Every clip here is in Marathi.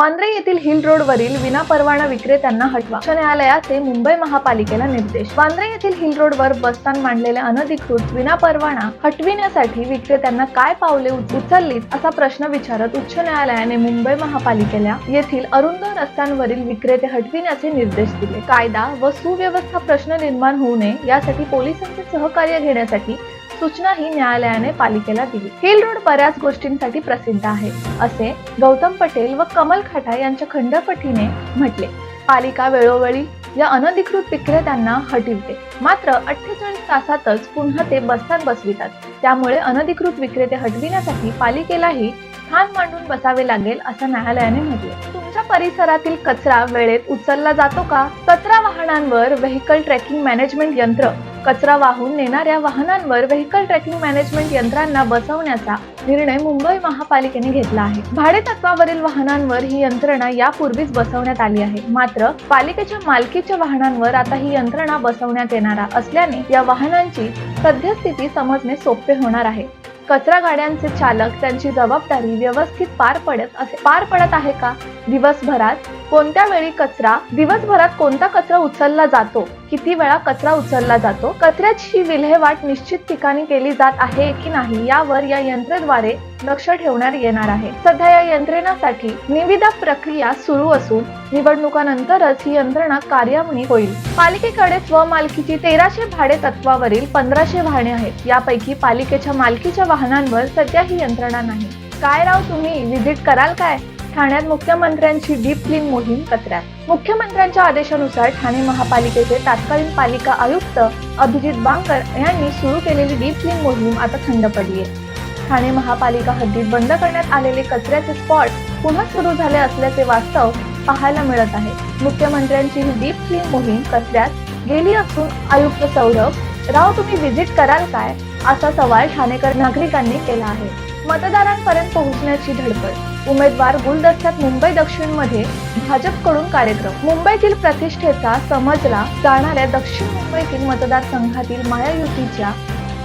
वांद्रे येथील हिल रोडवरील विनापरवाना विक्रेत्यांना हटवा. उच्च न्यायालयाचे मुंबई महापालिकेला निर्देश. वांद्रे येथील हिल रोडवर बसस्थान मांडलेले अनधिकृत विनापरवाना हटविण्यासाठी विक्रेत्यांना काय पावले उचललीत असा प्रश्न विचारत उच्च न्यायालयाने मुंबई महापालिकेला येथील अरुंद रस्त्यांवरील विक्रेते हटविण्याचे निर्देश दिले. कायदा व सुव्यवस्था प्रश्न निर्माण होऊ नये यासाठी पोलिसांचे सहकार्य घेण्यासाठी सूचना ही न्यायालयाने पालिकेला दिली. हिल रोड बऱ्याच गोष्टींसाठी प्रसिद्ध आहे असे गौतम पटेल व कमल खटा यांच्या खंडपीठाने म्हटले. पालिका वेळोवेळी या अनधिकृत विक्रेत्यांना हटविते. मात्र अठ्ठेचाळीस तासातच पुन्हा ते बसतात बसवितात. त्यामुळे अनधिकृत विक्रेते हटविण्यासाठी पालिकेलाही स्थान मांडून बसावे लागेल असं न्यायालयाने म्हटले. तुमच्या परिसरातील कचरा वेळेत उचलला जातो का? कचरा वाहनांवर व्हेकल ट्रॅकिंग मॅनेजमेंट यंत्र कचरा वाहून नेणाऱ्या वाहनांवर व्हेकल ट्रॅकिंग मॅनेजमेंट यंत्रांना बसवण्याचा निर्णय मुंबई महापालिकेने घेतला आहे. भाडे तत्वावरील वाहनांवर ही यंत्रणा यापूर्वीच बसवण्यात आली आहे. मात्र पालिकेच्या मालकीच्या वाहनांवर आता ही यंत्रणा बसवण्यात येणार असल्याने या वाहनांची सद्यस्थिती समजणे सोपे होणार आहे. कचरा गाड्यांचे चालक त्यांची जबाबदारी व्यवस्थित पार पडत असे पार पडत आहे का? दिवसभरात कोणत्या वेळी कचरा दिवसभरात कोणता कचरा उचलला जातो किती वेळा कचरा उचलला जातो कचऱ्याची विल्हेवाट निश्चित ठिकाणी केली जात आहे की नाही यावर या यंत्रेद्वारे लक्ष ठेवण्यात येणार आहे. सध्या या यंत्रणेसाठी निविदा प्रक्रिया सुरू असून निवडणुकानंतरच ही यंत्रणा कार्यान्वित होईल. पालिकेकडे स्वमालकीची तेराशे भाडे तत्वावरील पंधराशे वाहने आहेत. यापैकी पालिकेच्या मालकीच्या वाहनांवर सध्या ही यंत्रणा नाही. काय राव तुम्ही व्हिजिट कराल काय? ठाण्यात मुख्यमंत्र्यांची डीप क्लीन मोहीम कचऱ्यात मुख्यमंत्र्यांच्या आदेशानुसार ठाणे महापालिकेचे तत्कालीन पालिका आयुक्त अभिजित बांगर यांनी सुरू केलेली डीप क्लीन मोहीम आता थंड पडली आहे ठाणे महापालिका हद्दीत बंद करण्यात आलेले कचऱ्याचे स्पॉट पुन्हा सुरू झाले असल्याचे वास्तव पाहायला मिळत आहे. मुख्यमंत्र्यांची ही डीप क्लीन मोहीम कचऱ्यात गेली असून आयुक्त सौरभ राव तुम्ही व्हिजिट कराल काय? असा सवाल ठाणेकर नागरिकांनी केला आहे. मतदारांपर्यंत पोहोचण्याची धडपड उमेदवार गुलदस्त्यात मुंबई दक्षिणमध्ये भाजपकडून कार्यक्रम. मुंबईतील प्रतिष्ठेचा समजला जाणाऱ्या दक्षिण मुंबईतील मतदारसंघातील महायुतीच्या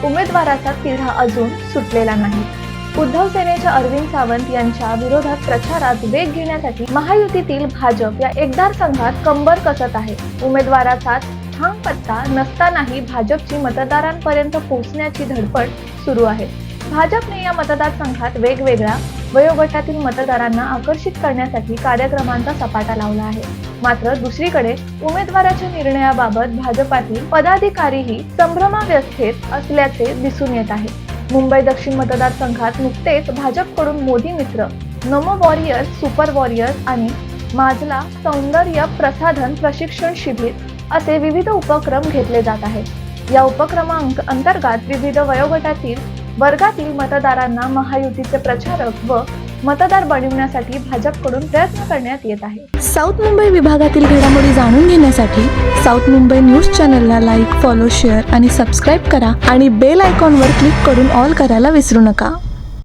उमेदवाराचा तिढा अजून सुटलेला नाही. उद्धव सेनेच्या अरविंद सावंत यांच्या विरोधात प्रचारात वेग घेण्यासाठी महायुतीतील भाजप या एकदार संघात कंबर कसत आहे. उमेदवाराचा ठाम पत्ता नसतानाही भाजपची मतदारांपर्यंत पोहोचण्याची धडपड सुरू आहे. भाजपने या मतदारसंघात वेगवेगळ्या वयोगटातील मतदारांना आकर्षित करण्यासाठी कार्यक्रमांचा सपाटा लावला आहे. मात्र दुसरीकडे उमेदवाराच्या निर्णयाबाबत भाजपातील पदाधिकारीही संभ्रमाव्यस्थेत असल्याचे दिसून येत आहे. मुंबई दक्षिण मतदारसंघात नुकतेच भाजपकडून मोदी मित्र नमो वॉरियर्स सुपर वॉरियर्स आणि माजला सौंदर्य प्रसाधन प्रशिक्षण शिबिर असे विविध उपक्रम घेतले जात आहेत. या उपक्रमांक अंतर्गत विविध वयोगटातील वर्गातील मतदारांना महायुतीचे प्रचारक व मतदार बनविण्यासाठी भाजपकडून प्रयत्न करण्यात येत आहे. साऊथ मुंबई विभागातील घडामोडी जाणून घेण्यासाठी साऊथ मुंबई न्यूज चॅनलला लाईक फॉलो शेअर आणि सबस्क्राईब करा आणि बेल आयकॉनवर क्लिक करून ऑल करायला विसरू नका.